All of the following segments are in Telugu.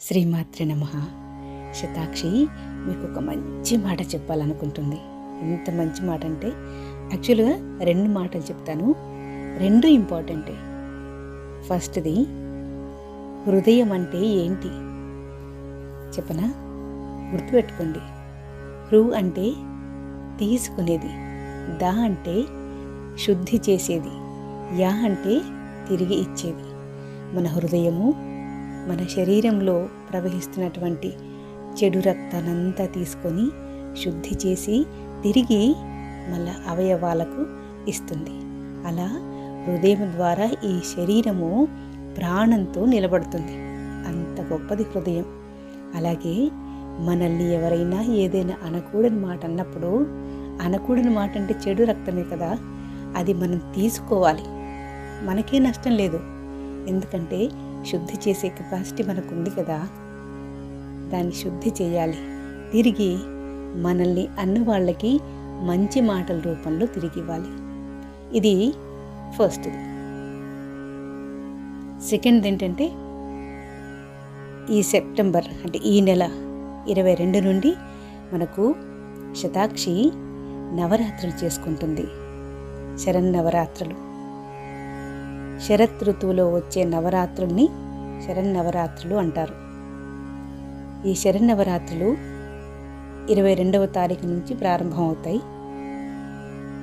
శ్రీమాత్రి నమ. శతాక్షి మీకు ఒక మంచి మాట చెప్పాలనుకుంటుంది. ఎంత మంచి మాట అంటే యాక్చువల్గా రెండు మాటలు చెప్తాను. రెండు ఇంపార్టెంటే. ఫస్ట్ది హృదయం అంటే ఏంటి? చెప్పనా? గుర్తుపెట్టుకోండి. హృ అంటే తీసుకునేది. దా అంటే శుద్ధి చేసేది. యా అంటే తిరిగి ఇచ్చేది. మన హృదయము మన శరీరంలో ప్రవహిస్తున్నటువంటి చెడు రక్తానంతా తీసుకొని శుద్ధి చేసి తిరిగి మళ్ళా అవయవాలకు ఇస్తుంది. అలా హృదయం ద్వారా ఈ శరీరము ప్రాణంతో నిలబడుతుంది. అంత గొప్పది హృదయం. అలాగే మనల్ని ఎవరైనా ఏదైనా అనకూడని మాట అన్నప్పుడు అనకూడని మాట అంటే చెడు రక్తమే కదా అది మనం తీసుకోవాలి. మనకే నష్టం లేదు. ఎందుకంటే శుద్ధి చేసే కెపాసిటీ మనకు ఉంది కదా. దాన్ని శుద్ధి చేయాలి. తిరిగి మనల్ని అన్న వాళ్ళకి మంచి మాటల రూపంలో తిరిగి ఇవ్వాలి. ఇది ఫస్ట్ది సెకండ్ ఏంటంటే ఈ సెప్టెంబర్ అంటే ఈ నెల ఇరవై రెండు నుండి మనకు శతాక్షి నవరాత్రులు చేసుకుంటుంది. శరన్నవరాత్రులు. శరత్ ఋతువులో వచ్చే నవరాత్రుల్ని శరన్నవరాత్రులు అంటారు. ఈ శరన్నవరాత్రులు ఇరవై రెండవ తారీఖు నుంచి ప్రారంభమవుతాయి.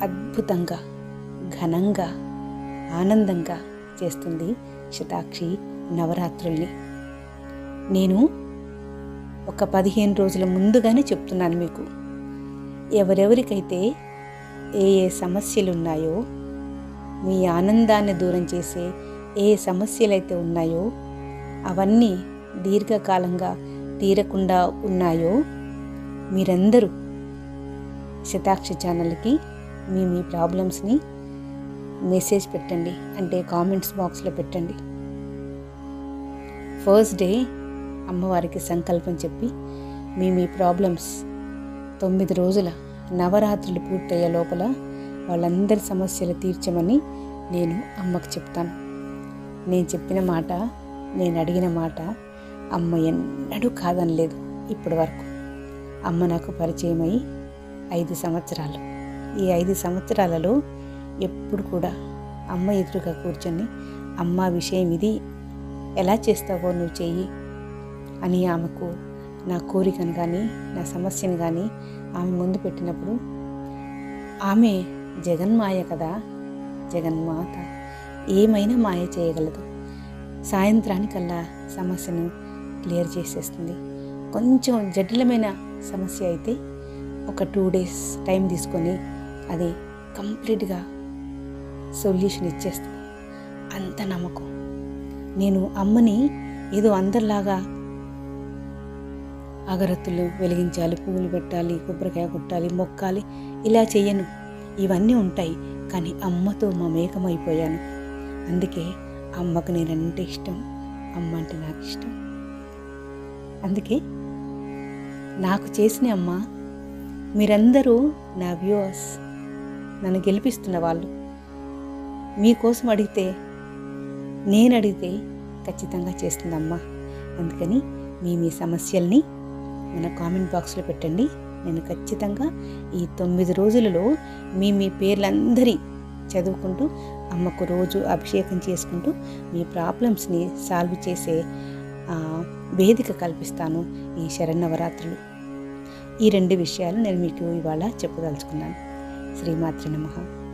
అద్భుతంగా ఘనంగా ఆనందంగా చేస్తుంది శతాక్షి నవరాత్రుల్ని. నేను ఒక పదిహేను రోజుల ముందుగానే చెప్తున్నాను మీకు. ఎవరెవరికైతే ఏ ఏ సమస్యలు ఉన్నాయో మీ ఆనందాన్ని దూరం చేసే ఏ సమస్యలైతే ఉన్నాయో అవన్నీ దీర్ఘకాలంగా తీరకుండా ఉన్నాయో మీరందరూ శతాక్ష ఛానల్కి మీ మీ ప్రాబ్లమ్స్ని మెసేజ్ పెట్టండి. అంటే కామెంట్స్ బాక్స్లో పెట్టండి. ఫస్ట్ డే అమ్మవారికి సంకల్పం చెప్పి మీ మీ ప్రాబ్లమ్స్ తొమ్మిది రోజుల నవరాత్రులు పూర్తయ్యే లోపల వాళ్ళందరి సమస్యలు తీర్చమని నేను అమ్మకు చెప్తాను. నేను చెప్పిన మాట నేను అడిగిన మాట అమ్మ ఎన్నడూ కాదనలేదు ఇప్పటి వరకు. అమ్మ నాకు పరిచయమై ఐదు సంవత్సరాలు. ఈ ఐదు సంవత్సరాలలో ఎప్పుడు కూడా అమ్మ ఎదురుగా కూర్చొని అమ్మ విషయం ఇది ఎలా చేస్తావో నువ్వు చెయ్యి అని ఆమెకు నా కోరికను కానీ నా సమస్యను కానీ ఆమె ముందు పెట్టినప్పుడు ఆమె జగన్మాయ కదా? జగన్మాత. ఏమైనా మాయ చేయగలదు. సాయంత్రానికల్లా సమస్యను క్లియర్ చేసేస్తుంది. కొంచెం జటిలమైన సమస్య అయితే ఒక టూ డేస్ టైం తీసుకొని అది కంప్లీట్గా సొల్యూషన్ ఇచ్చేస్తుంది. అంత నమ్మకం. నేను అమ్మని ఏదో అందరిలాగా అగరత్తులు వెలిగించాలి పువ్వులు పెట్టాలి కొబ్బరికాయ కొట్టాలి మొక్కాలి ఇలా చెయ్యను. ఇవన్నీ ఉంటాయి కానీ అమ్మతో మమేకమైపోయాను అందుకే అమ్మకు నేనంటే ఇష్టం అమ్మ అంటే నాకు ఇష్టం. అందుకే నాకు చేసిన అమ్మ మీరందరూ నా వ్యూవర్స్ నన్ను గెలిపిస్తున్న వాళ్ళు. మీకోసం అడిగితే నేను అడిగితే ఖచ్చితంగా చేస్తుందమ్మా అందుకని మీ మీ సమస్యల్ని మన కామెంట్ బాక్స్లో పెట్టండి. నేను ఖచ్చితంగా ఈ తొమ్మిది రోజులలో మీ మీ పేర్లందరి చదువుకుంటూ అమ్మకు రోజు అభిషేకం చేసుకుంటూ మీ ప్రాబ్లమ్స్ని సాల్వ్ చేసే వేదిక కల్పిస్తాను ఈ శరన్నవరాత్రులు. ఈ రెండు విషయాలు నేను మీకు ఇవాళ చెప్పదలుచుకున్నాను. శ్రీమాతృ నమః.